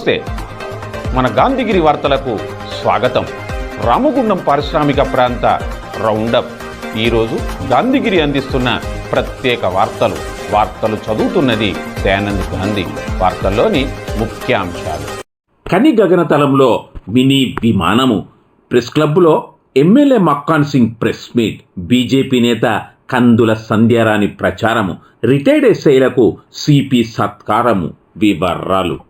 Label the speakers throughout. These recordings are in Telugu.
Speaker 1: నమస్తే. మన గాంధీగిరి వార్తలకు స్వాగతం. రామగుండం పారిశ్రామిక ప్రాంత రౌండప్. ఈరోజు గాంధీగిరి అందిస్తున్న ప్రత్యేక వార్తలు. వార్తలు చదువుతున్నది దయానంద్ గాంధీ. వార్తల్లోని ముఖ్యాంశాలు.
Speaker 2: ఖని గగనతలంలో మినీ విమానము. ప్రెస్ క్లబ్లో MLA Makkan Singh press meet. BJP నేత కందుల సంధ్యారాణి ప్రచారము. రిటైర్డ్ ఎస్ఐలకు సిపి సత్కారము. వివరాలు.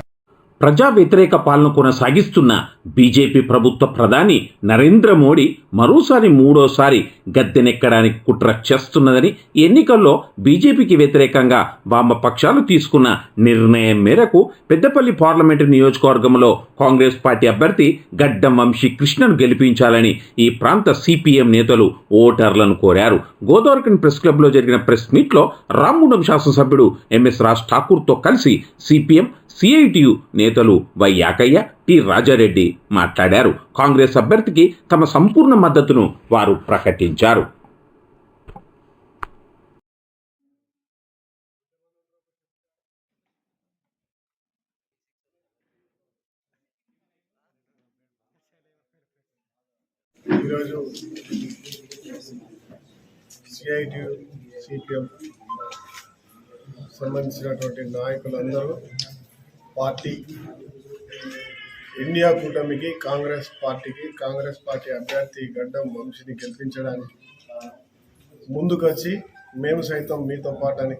Speaker 2: ప్రజా వ్యతిరేక పాలన కొనసాగిస్తున్న బీజేపీ ప్రభుత్వ ప్రధాని నరేంద్ర మోడీ మరోసారి మూడోసారి గద్దెనెక్కడానికి కుట్ర చేస్తున్నదని ఎన్నికల్లో బీజేపీకి వ్యతిరేకంగా వామపక్షాలు తీసుకున్న నిర్ణయం మేరకు పెద్దపల్లి పార్లమెంటు నియోజకవర్గంలో కాంగ్రెస్ పార్టీ అభ్యర్థి గడ్డం వంశీ కృష్ణను గెలిపించాలని ఈ ప్రాంత సిపిఎం నేతలు ఓటర్లను కోరారు. గోదావరికన్ ప్రెస్ క్లబ్లో జరిగిన ప్రెస్ మీట్లో రామ్గూడెం శాసనసభ్యుడు ఎంఎస్ రాజ్ ఠాకూర్తో కలిసి సిపిఎం సిఐటియు నేతలు వై యాకయ్య టి రాజారెడ్డి మాట్లాడారు. కాంగ్రెస్ అభ్యర్థికి తమ సంపూర్ణ మద్దతును వారు ప్రకటించారు.
Speaker 3: ఈరోజు సిఐటి సిపిఎం సంబంధించినటువంటి నాయకులందరూ పార్టీ. ఇండియా కూటమికి కాంగ్రెస్ పార్టీకి కాంగ్రెస్ పార్టీ అభ్యర్థి గడ్డం వంశీని గెలిపించడానికి ముందుకొచ్చి మేము సైతం మీతో పాటు అని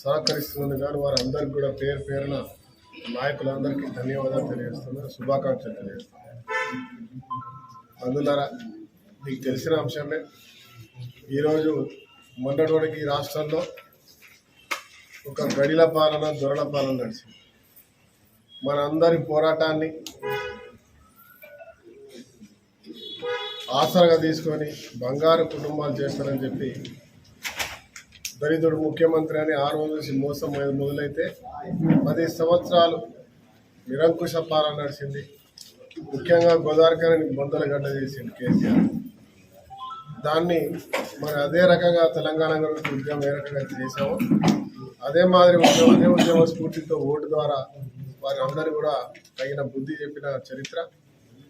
Speaker 3: సహకరిస్తున్నందుకు కానీ వారందరికీ కూడా పేరు పేరున నాయకులందరికీ ధన్యవాదాలు తెలియజేస్తున్నారు శుభాకాంక్షలు తెలియజేస్తున్నారు అందులారా మీకు తెలిసిన అంశమే. ఈరోజు మొన్నటి ఈ రాష్ట్రంలో ఒక గడిల పాలన దొరల పాలన నడిచింది. మనందరి పోరాటాన్ని ఆసరగా తీసుకొని బంగారు కుటుంబాలు చేస్తారని చెప్పి దళితుడు ముఖ్యమంత్రి అని ఆ రోజు నుంచి మోసం మీద మొదలైతే పది సంవత్సరాలు నిరంకుశ పాలన నడిచింది. ముఖ్యంగా గోదావరికరణి బొందల గడ్డ చేసింది కేసీఆర్. దాన్ని మరి అదే రకంగా తెలంగాణ గురించి ఉద్యమం ఏ రకంగా అయితే చేశామో అదే మాదిరి ఉద్యమం అదే ఉద్యమ స్ఫూర్తితో ఓటు ద్వారా వారి అందరూ కూడా తగిన బుద్ధి చెప్పిన చరిత్ర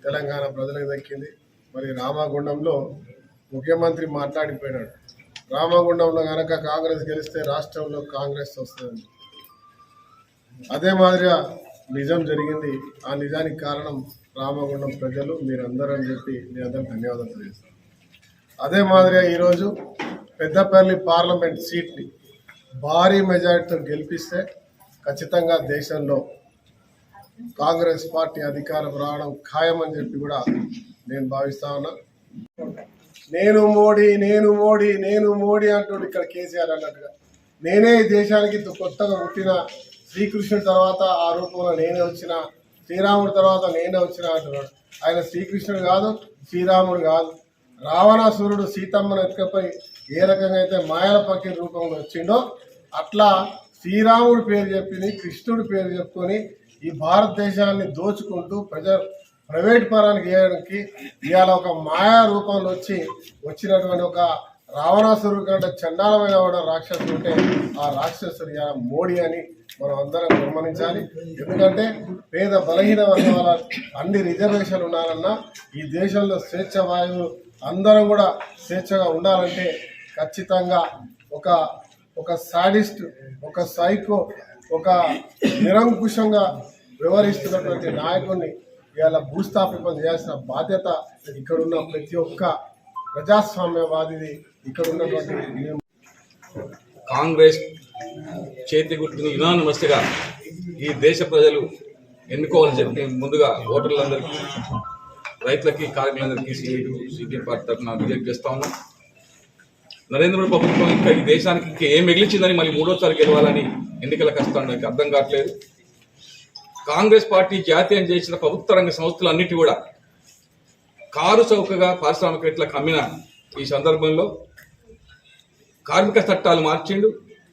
Speaker 3: తెలంగాణ ప్రజలకు దక్కింది. మరి రామగుండంలో ముఖ్యమంత్రి మాట్లాడిపోయినాడు. రామగుండంలో కనుక కాంగ్రెస్ గెలిస్తే రాష్ట్రంలో కాంగ్రెస్ వస్తుంది అదే మాదిరిగా నిజం జరిగింది. ఆ నిజానికి కారణం రామగుండం ప్రజలు. మీరందరూ అని చెప్పి మీ అందరికి ధన్యవాదాలు తెలియజేస్తాను. అదే మాదిరిగా ఈరోజు పెద్దపల్లి పార్లమెంట్ సీట్ని భారీ మెజారిటీతో గెలిపిస్తే ఖచ్చితంగా దేశంలో కాంగ్రెస్ పార్టీ అధికారం రావడం ఖాయమని చెప్పి కూడా నేను భావిస్తా ఉన్నా. నేను మోడీ నేను మోడీ నేను మోడీ అంటుండు ఇక్కడ కేసీఆర్ అన్నట్టుగా. నేనే ఈ దేశానికి కొత్తగా పుట్టిన శ్రీకృష్ణుడి తర్వాత ఆ రూపంలో నేనే వచ్చిన శ్రీరాముడి తర్వాత నేనే వచ్చిన అంటున్నాడు. ఆయన శ్రీకృష్ణుడు కాదు శ్రీరాముడు కాదు. రావణాసురుడు సీతమ్మను ఎత్తుకపోయి ఏ రకంగా అయితే మాయల పక్కి రూపంలో వచ్చిండో అట్లా శ్రీరాముడు పేరు చెప్పింది కృష్ణుడు పేరు చెప్పుకొని ఈ భారతదేశాన్ని దోచుకుంటూ ప్రజ ప్రైవేట్ పరానికి చేయడానికి ఇవాళ ఒక మాయా రూపంలో వచ్చి వచ్చినటువంటి ఒక రావణాసురుడు కంటే చండాలమైన వాడు రాక్షసుడు ఉంటే ఆ రాక్షసుడు ఇవాళ మోడీ అని మనం అందరం గమనించాలి. ఎందుకంటే పేద బలహీన వర్గాల అన్ని రిజర్వేషన్లు ఉండాలన్నా ఈ దేశంలో స్వేచ్ఛ వాయువు అందరం కూడా స్వేచ్ఛగా ఉండాలంటే ఖచ్చితంగా ఒక ఒక సాడిస్ట్ ఒక సైకో ఒక నిరంకుశంగా వ్యవహరిస్తున్నటువంటి నాయకుడిని ఇవాళ భూస్థాపితం చేయాల్సిన బాధ్యత ఇక్కడున్న ప్రతి ఒక్క ప్రజాస్వామ్యవాదిది ఇక్కడ ఉన్నటువంటి
Speaker 4: కాంగ్రెస్ చేతి గుర్తుని యునానిమస్గా ఈ దేశ ప్రజలు ఎన్నుకోవాలని చెప్పి ముందుగా ఓటర్లందరికీ రైతులకి కార్మికులందరికీ సీటు సిపిఎం పార్టీ తరఫున విజ్ఞప్తి చేస్తా ఉన్నాం. నరేంద్ర మోడీ ప్రభుత్వం ఇంకా ఈ దేశానికి ఇంకా ఏం మిగిలిచిందని మళ్ళీ మూడోసారి గెలవాలని ఎన్నికల కష్టం నాకు అర్థం కావట్లేదు. కాంగ్రెస్ పార్టీ జాతీయం చేసిన ప్రభుత్వ రంగ సంస్థలు అన్నిటి కూడా కారు చౌకగా పారిశ్రామికవేత్తలకు అమ్మిన ఈ సందర్భంలో కార్మిక చట్టాలు మార్చిండు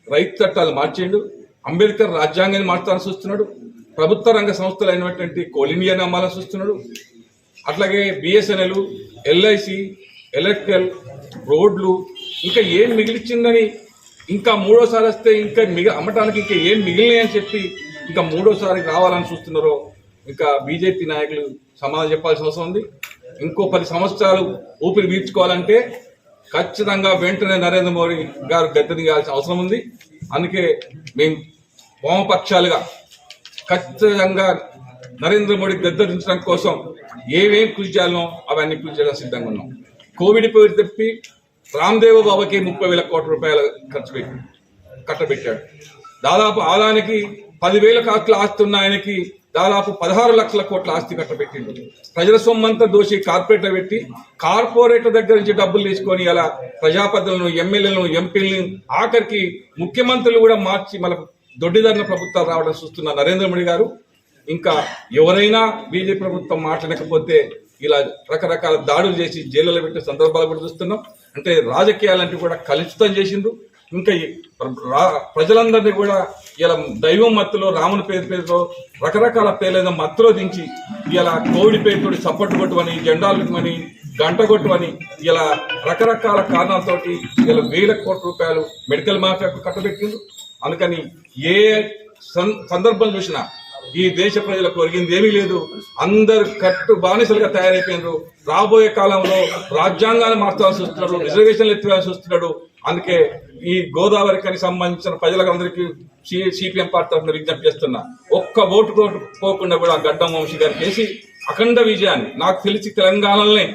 Speaker 4: రైతు చట్టాలు మార్చిండు అంబేద్కర్ రాజ్యాంగాన్ని మార్చాలని చూస్తున్నాడు ప్రభుత్వ రంగ సంస్థలు అయినటువంటి కోల్ ఇండియాని అమ్మాలని చూస్తున్నాడు అట్లాగే బిఎస్ఎన్ఎల్ ఎల్ఐసి ఎలక్ట్రికల్ రోడ్లు ఇంకా ఏం మిగిలిచ్చిందని ఇంకా మూడోసారి వస్తే ఇంకా మిగ అమ్మటానికి ఇంకా ఏం మిగిలినాయని చెప్పి ఇంకా మూడోసారి రావాలని చూస్తున్నారో ఇంకా బీజేపీ నాయకులు సమాధానం చెప్పాల్సిన అవసరం ఉంది. ఇంకో పది సంవత్సరాలు ఊపిరి పీల్చుకోవాలంటే ఖచ్చితంగా వెంటనే నరేంద్ర మోడీ గారు గద్దె దిగాల్సిన అవసరం ఉంది. అందుకే మేము వామపక్షాలుగా ఖచ్చితంగా నరేంద్ర మోడీ గద్దరించడం కోసం ఏమేం కృషి చేయాలనో అవన్నీ కృషి చేయడం సిద్ధంగా ఉన్నాం. కోవిడ్ పేరు తెప్పి రామ్దేవ్ బాబాకి ముప్పై వేల కోట్ల రూపాయలు ఖర్చు పెట్టి కట్టబెట్టాడు. దాదాపు ఆదానికి పదివేల కోట్ల ఆస్తి ఉన్న ఆయనకి దాదాపు పదహారు లక్షల కోట్ల ఆస్తి కట్టబెట్టిండు. ప్రజల సొమ్మంతా దోషి కార్పొరేటర్ పెట్టి కార్పొరేటర్ దగ్గర నుంచి డబ్బులు తీసుకొని అలా ప్రజాపతులను ఎమ్మెల్యేలను ఎంపీలను ఆఖరికి ముఖ్యమంత్రులు కూడా మార్చి మన దొడ్డిదారిన ప్రభుత్వాలు రావడం చూస్తున్న నరేంద్ర మోడీ గారు. ఇంకా ఎవరైనా బీజేపీ ప్రభుత్వం మాట్లాడకపోతే ఇలా రకరకాల దాడులు చేసి జైల్లో పెట్టే సందర్భాలు కూడా చూస్తున్నాం. అంటే రాజకీయాలంటే కూడా కలుషితం చేసిండ్రు. ఇంకా ఈ రా- ప్రజలందరినీ కూడా ఇలా దైవం మత్తులో రాముని పేరు పేరుతో రకరకాల పేర్లైన మత్తులో దించి ఇలా కోవిడ్ పేరుతో సపోర్ట్ కొట్టువని జెండాలుమని గంట కొట్టువని ఇలా రకరకాల కారణాలతోటి ఇలా వేల కోట్ల రూపాయలు మెడికల్ మాఫియాకు కట్టబెట్టింది అందుకని ఏ సందర్భం చూసినా ఈ దేశ ప్రజలకు ఒరిగింది ఏమీ లేదు. అందరు కట్టు బానిసలుగా తయారైపోయినారు. రాబోయే కాలంలో రాజ్యాంగాన్ని మార్చాల్సి వస్తున్నాడు రిజర్వేషన్లు ఎత్తివేయాల్సి వస్తున్నాడు. అందుకే ఈ గోదావరికి సంబంధించిన ప్రజలందరికీ సిపిఎం పార్టీ తరఫున విజ్ఞప్తి చేస్తున్నా. ఒక్క ఓటు పోకుండా కూడా గడ్డం వంశీ గారు చేసి అఖండ విజయాన్ని నాకు తెలిసి తెలంగాణలోనే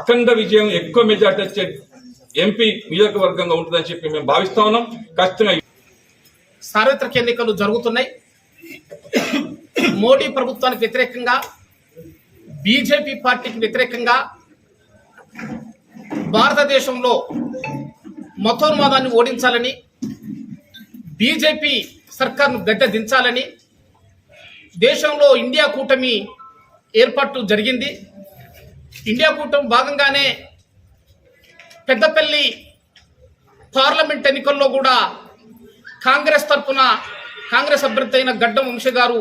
Speaker 4: అఖండ విజయం ఎక్కువ మెజార్టీ వచ్చే ఎంపీ నియోజకవర్గంగా ఉంటుందని చెప్పి మేము భావిస్తా ఉన్నాం. ఖచ్చితంగా
Speaker 5: సార్వత్రిక ఎన్నికలు జరుగుతున్నాయి. మోడీ ప్రభుత్వానికి వ్యతిరేకంగా బీజేపీ పార్టీకి వ్యతిరేకంగా భారతదేశంలో మతోన్మాదాన్ని ఓడించాలని బీజేపీ సర్కార్ను గడ్డ దించాలని దేశంలో ఇండియా కూటమి ఏర్పాటు జరిగింది. ఇండియా కూటమి భాగంగానే పెద్దపల్లి పార్లమెంట్ ఎన్నికల్లో కూడా కాంగ్రెస్ తరఫున కాంగ్రెస్ అభ్యర్థి అయిన గడ్డం వంశీ గారు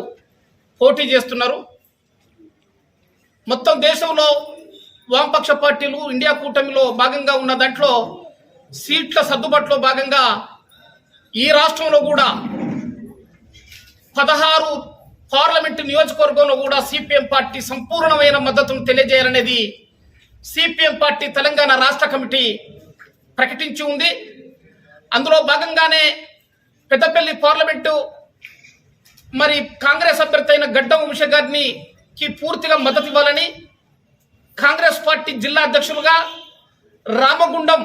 Speaker 5: పోటీ చేస్తున్నారు. మొత్తం దేశంలో వామపక్ష పార్టీలు ఇండియా కూటమిలో భాగంగా ఉన్న దాంట్లో సీట్ల సర్దుబాటులో భాగంగా ఈ రాష్ట్రంలో కూడా పదహారు పార్లమెంటు నియోజకవర్గంలో కూడా సిపిఎం పార్టీ సంపూర్ణమైన మద్దతును తెలియజేయాలనేది సిపిఎం పార్టీ తెలంగాణ రాష్ట్ర కమిటీ ప్రకటించి ఉంది. అందులో భాగంగానే పెద్దపల్లి పార్లమెంటు మరి కాంగ్రెస్ అభ్యర్థి అయిన గడ్డం వంశ గారిని కి పూర్తిగా మద్దతు ఇవ్వాలని కాంగ్రెస్ పార్టీ జిల్లా అధ్యక్షులుగా రామగుండం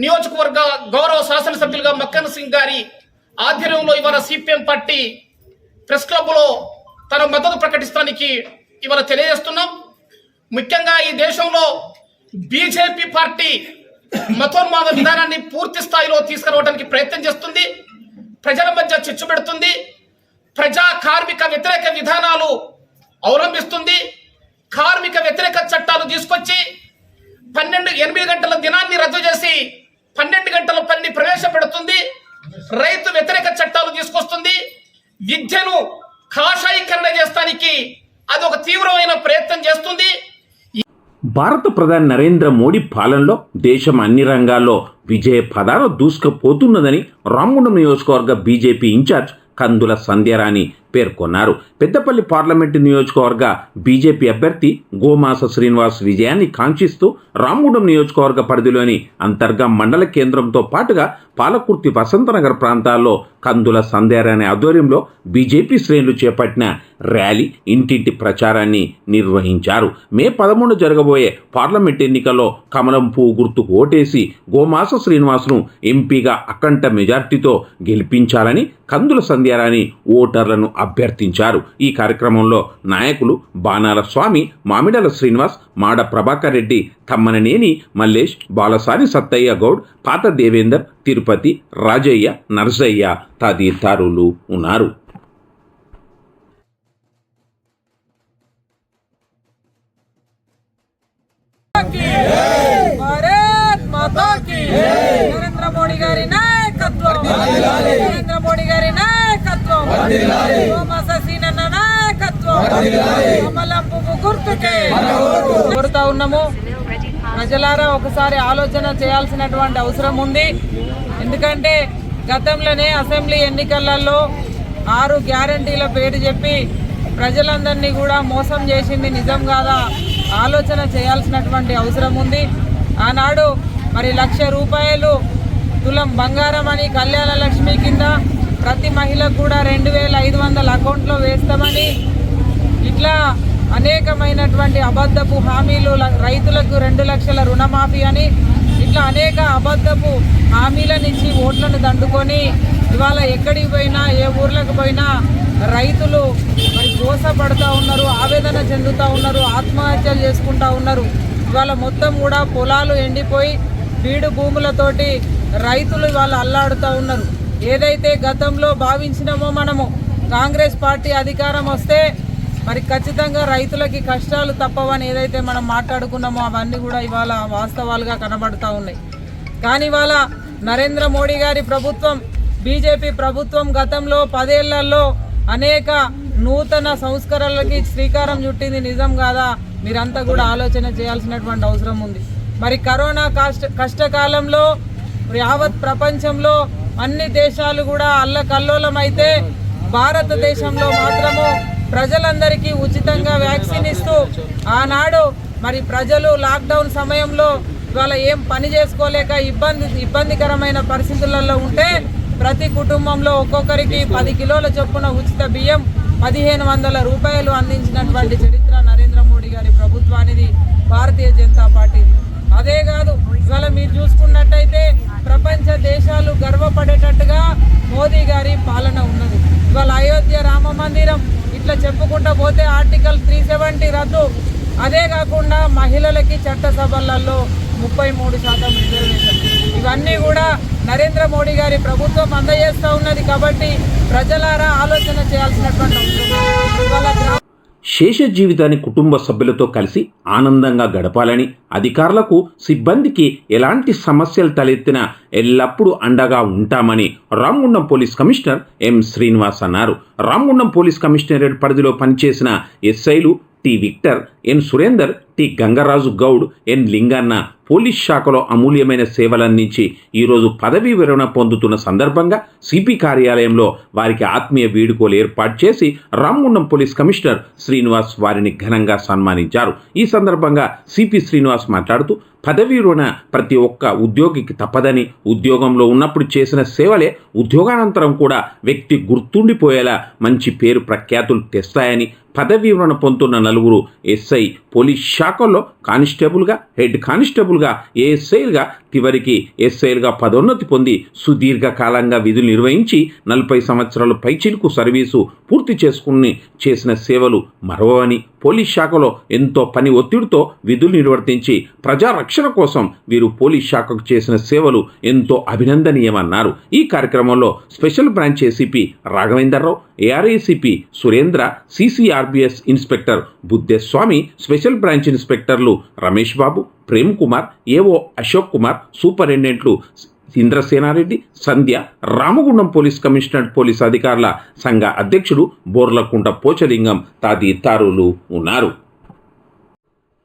Speaker 5: నియోజకవర్గ గౌరవ శాసనసభ్యులుగా మక్కన్ సింగ్ గారి ఆధ్వర్యంలో ఇవాళ సిపిఎం పార్టీ ప్రెస్ క్లబ్లో తన మద్దతు ప్రకటిస్తానికి ఇవాళ తెలియజేస్తున్నాం. ముఖ్యంగా ఈ దేశంలో బీజేపీ పార్టీ మతోన్మాద విధానాన్ని పూర్తి స్థాయిలో తీసుకురావడానికి ప్రయత్నం చేస్తుంది. ప్రజల మధ్య చిచ్చు పెడుతుంది. ప్రజా కార్మిక వ్యతిరేక విధానాలు అవలంబిస్తుంది. కార్మిక వ్యతిరేక చట్టాలు తీసుకొచ్చి పన్నెండు ఎనిమిది గంటల దినాన్ని రద్దు చేసి పన్నెండు గంటల పని ప్రవేశపెడుతుంది. రైతు వ్యతిరేక చట్టాలు తీసుకొస్తుంది. విద్యను కాషాయీకరణ చేస్తానికి అది ఒక తీవ్రమైన ప్రయత్నం చేస్తుంది.
Speaker 2: భారత ప్రధాని నరేంద్ర మోడీ పాలనలో దేశం అన్ని రంగాల్లో విజయ పదాలు దూసుకుపోతున్నదని రామగుండం నియోజకవర్గ బీజేపీ ఇన్ఛార్జ్ కందుల సంధ్యరాణి పేర్కొన్నారు. పెద్దపల్లి పార్లమెంటు నియోజకవర్గ బీజేపీ అభ్యర్థి గోమాస శ్రీనివాస్ విజయాన్ని కాంక్షిస్తూ రామగుండం నియోజకవర్గ పరిధిలోని అంతర్గా మండల కేంద్రంతో పాటుగా పాలకుర్తి వసంతనగర్ ప్రాంతాల్లో కందుల సంధ్యారాణి ఆధ్వర్యంలో బీజేపీ శ్రేణులు చేపట్టిన ర్యాలీ ఇంటింటి ప్రచారాన్ని నిర్వహించారు. మే పదమూడు జరగబోయే పార్లమెంట్ ఎన్నికల్లో కమలం పువ్వు గుర్తుకు ఓటేసి గోమాస శ్రీనివాస్ను ఎంపీగా అకంఠ మెజార్టీతో గెలిపించాలని కందుల పాండ్యారాణి ఓటర్లను అభ్యర్థించారు. ఈ కార్యక్రమంలో నాయకులు బాణాల స్వామి మామిడల శ్రీనివాస్ మాడ ప్రభాకర్ రెడ్డి తమ్మననేని మల్లేష్ బాలసాని సత్తయ్య గౌడ్ పాత దేవేందర్ తిరుపతి రాజయ్య నరసయ్య తదితరులు ఉన్నారు.
Speaker 6: నరేంద్ర మోడీ గారి నాయకత్వం! కోరుతా ఉన్నాము. ప్రజలారా ఒకసారి ఆలోచన చేయాల్సినటువంటి అవసరం ఉంది. ఎందుకంటే గతంలోనే అసెంబ్లీ ఎన్నికలలో ఆరు గ్యారంటీల పేరు చెప్పి ప్రజలందరినీ కూడా మోసం చేసింది నిజం కాదా? ఆలోచన చేయాల్సినటువంటి అవసరం ఉంది. ఆనాడు మరి లక్ష రూపాయలు తులం బంగారం అని కళ్యాణ లక్ష్మి కింద ప్రతి మహిళకు కూడా రెండు వేల ఐదు వందల అకౌంట్లో వేస్తామని ఇట్లా అనేకమైనటువంటి అబద్ధపు హామీలు ల- రైతులకు రెండు లక్షల రుణమాఫీ అని ఇట్లా అనేక అబద్ధపు హామీలనిచ్చి ఓట్లను దండుకొని ఇవాళ ఎక్కడికి పోయినా ఏ ఊర్లకు పోయినా రైతులు మరి మోసపడుతూ ఉన్నారు ఆవేదన చెందుతూ ఉన్నారు ఆత్మహత్యలు చేసుకుంటూ ఉన్నారు. ఇవాళ మొత్తం కూడా పొలాలు ఎండిపోయి బీడు భూములతోటి రైతులు ఇవాళ అల్లాడుతూ ఉన్నారు. ఏదైతే గతంలో భావించినామో మనము కాంగ్రెస్ పార్టీ అధికారం వస్తే మరి ఖచ్చితంగా రైతులకి కష్టాలు తప్పవని ఏదైతే మనం మాట్లాడుకున్నామో అవన్నీ కూడా ఇవాళ వాస్తవాలుగా కనబడుతూ ఉన్నాయి. కానీ ఇవాళ నరేంద్ర మోడీ గారి ప్రభుత్వం బీజేపీ ప్రభుత్వం గతంలో పదేళ్ళలో అనేక నూతన సంస్కరణలకి శ్రీకారం చుట్టింది. నిజం కాదా? మీరంతా కూడా ఆలోచన చేయాల్సినటువంటి అవసరం ఉంది. మరి కరోనా కష్ట కష్టకాలంలో యావత్ ప్రపంచంలో అన్ని దేశాలు కూడా అల్లకల్లోలమైతే భారతదేశంలో మాత్రము ప్రజలందరికీ ఉచితంగా వ్యాక్సిన్ ఇస్తూ ఆనాడు మరి ప్రజలు లాక్డౌన్ సమయంలో ఇవాళ ఏం పని చేసుకోలేక ఇబ్బంది ఇబ్బందికరమైన పరిస్థితులలో ఉంటే ప్రతి కుటుంబంలో ఒక్కొక్కరికి పది కిలోల చొప్పున ఉచిత బియ్యం పదిహేను వందల రూపాయలు అందించినటువంటి చరిత్ర మోదీ గారి పాలన ఉన్నది. ఇవాళ అయోధ్య రామ మందిరం ఇట్లా చెప్పుకుంటూ పోతే ఆర్టికల్ త్రీ సెవెంటీ రద్దు. అదే కాకుండా మహిళలకి చట్టసభలలో ముప్పై మూడు శాతం రిజర్వేషన్. ఇవన్నీ కూడా నరేంద్ర మోడీ గారి ప్రభుత్వం అందజేస్తూ ఉన్నది కాబట్టి ప్రజలారా ఆలోచన చేయాల్సినటువంటి అవసరం. ఇవాళ
Speaker 2: శేష జీవితాన్ని కుటుంబ సభ్యులతో కలిసి ఆనందంగా గడపాలని అధికారులకు సిబ్బందికి ఎలాంటి సమస్యలు తలెత్తినా ఎల్లప్పుడూ అండగా ఉంటామని Ramagundam police commissioner M Srinivas అన్నారు. రామగుండం పోలీస్ కమిషనరేట్ పరిధిలో పనిచేసిన ఎస్ఐలు T Victor N Surender T Gangaraju Goud N Linganna police శాఖలో అమూల్యమైన సేవలందించి ఈరోజు పదవీ విరమణ పొందుతున్న సందర్భంగా సిపి కార్యాలయంలో వారికి ఆత్మీయ వేడుకలు ఏర్పాటు చేసి రామగుండం పోలీస్ కమిషనర్ శ్రీనివాస్ వారిని ఘనంగా సన్మానించారు. ఈ సందర్భంగా సిపి శ్రీనివాస్ మాట్లాడుతూ పదవీ రుణ ప్రతి ఒక్క ఉద్యోగికి తప్పదని ఉద్యోగంలో ఉన్నప్పుడు చేసిన సేవలే ఉద్యోగానంతరం కూడా వ్యక్తి గుర్తుండిపోయేలా మంచి పేరు ప్రఖ్యాతులు తెస్తాయని పదవీ రుణ పొందుతున్న నలుగురు ఎస్ఐ పోలీస్ శాఖల్లో కానిస్టేబుల్గా హెడ్ కానిస్టేబుల్ కానిస్టేబుల్గా ఏఎస్ఐలుగా చివరికి ఎస్ఐలుగా పదోన్నతి పొంది సుదీర్ఘకాలంగా విధులు నిర్వహించి నలభై సంవత్సరాల పైచిలుకు సర్వీసు పూర్తి చేసుకుని చేసిన సేవలు మరవని పోలీస్ శాఖలో ఎంతో పని ఒత్తిడితో విధులు నిర్వర్తించి ప్రజారక్షణ కోసం వీరు పోలీస్ శాఖకు చేసిన సేవలు ఎంతో అభినందనీయమన్నారు. ఈ కార్యక్రమంలో special branch ACP Raghavenderrao ARACP Surendra సిసిఆర్బిఎస్ inspector బుద్ధేస్వామి special branch ఇన్స్పెక్టర్లు Ramesh Babu Prem Kumar AO Ashok Kumar సూపరింటెండెంట్లు Indrasenareddy Sandhya Ramagundam police commissioner police అధికారుల సంఘ అధ్యక్షుడు బోర్లకుంట పోచలింగం తదితరులు ఉన్నారు.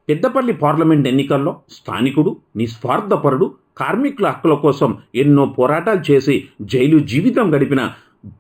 Speaker 2: పెద్దపల్లి పార్లమెంట్ ఎన్నికల్లో స్థానికుడు నిస్వార్థపరుడు కార్మికుల హక్కుల కోసం ఎన్నో పోరాటాలు చేసి జైలు జీవితం గడిపిన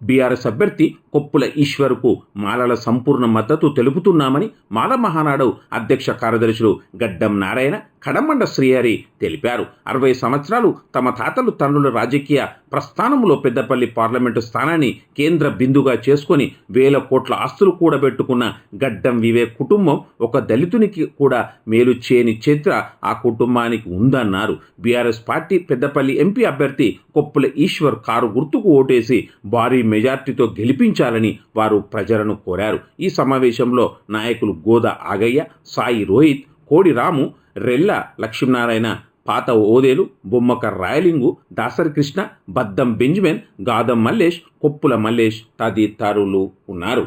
Speaker 2: బీఆర్ఎస్ అభ్యర్థి కొప్పుల ఈశ్వర్కు మాలల సంపూర్ణ మద్దతు తెలుపుతున్నామని మాల మహానాడు అధ్యక్ష కార్యదర్శులు గడ్డం నారాయణ కడమండ శ్రీహరి తెలిపారు. అరవై సంవత్సరాలు తమ తాతలు తండ్రుల రాజకీయ ప్రస్థానంలో పెద్దపల్లి పార్లమెంటు స్థానాన్ని కేంద్ర బిందుగా చేసుకొని వేల కోట్ల ఆస్తులు కూడబెట్టుకున్న గడ్డం వివేక్ కుటుంబం ఒక దళితునికి కూడా మేలు చేయని చరిత్ర ఆ కుటుంబానికి ఉందన్నారు. బీఆర్ఎస్ పార్టీ పెద్దపల్లి ఎంపీ అభ్యర్థి కొప్పుల ఈశ్వర్ కారు గుర్తుకు ఓటేసి భారీ మెజార్టీతో గెలిపించాలని వారు ప్రజలను కోరారు. ఈ సమావేశంలో నాయకులు గోదా ఆగయ్య సాయి రోహిత్ కోడి రాము రెల్ల లక్ష్మీనారాయణ పాత ఓదేలు బొమ్మక రాయలింగు దాసరికృష్ణ బద్దం బెంజమిన్ గాదం మల్లేష్ కొప్పుల మల్లేష్ తదితరులు ఉన్నారు.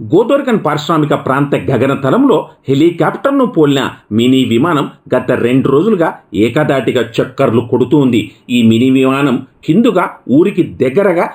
Speaker 2: గోదోర్గన్ పారిశ్రామిక ప్రాంత గగనతలంలో హెలికాప్టర్ను పోలిన మినీ విమానం గత రెండు రోజులుగా ఏకదాటిగా చక్కర్లు కొడుతూ ఉంది ఈ మినీ విమానం కిందుగా ఊరికి దగ్గరగా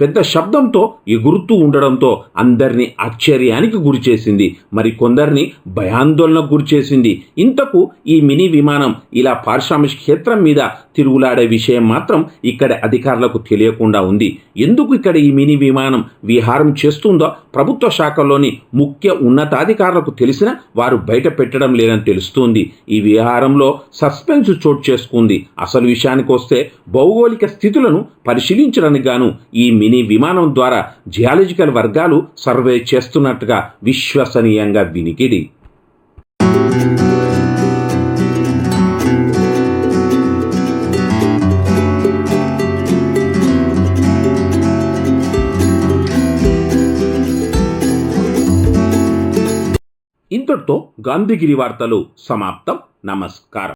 Speaker 2: పెద్ద శబ్దంతో ఎగురుతూ ఉండడంతో అందరినీ ఆశ్చర్యానికి గురిచేసింది మరి కొందరిని భయాందోళనకు గురిచేసింది ఇంతకు ఈ మినీ విమానం ఇలా పారిశ్రామిక క్షేత్రం మీద తిరుగులాడే విషయం మాత్రం ఇక్కడ అధికారులకు తెలియకుండా ఉంది. ఎందుకు ఇక్కడ ఈ మినీ విమానం విహారం చేస్తుందో ప్రభుత్వ శాఖలోని ముఖ్య ఉన్నతాధికారులకు తెలిసిన వారు బయట పెట్టడం లేదని తెలుస్తుంది. ఈ విహారంలో సస్పెన్స్ చోటు చేసుకుంది. అసలు విషయానికి వస్తే భౌగోళిక స్థితులను పరిశీలించడానికి గాను ఈ మినీ విమానం ద్వారా జియాలజికల్ వర్గాలు సర్వే చేస్తున్నట్టుగా విశ్వసనీయంగా వినికిడి ఇంతటితో గాంధీగిరి వార్తలు సమాప్తం. నమస్కారం.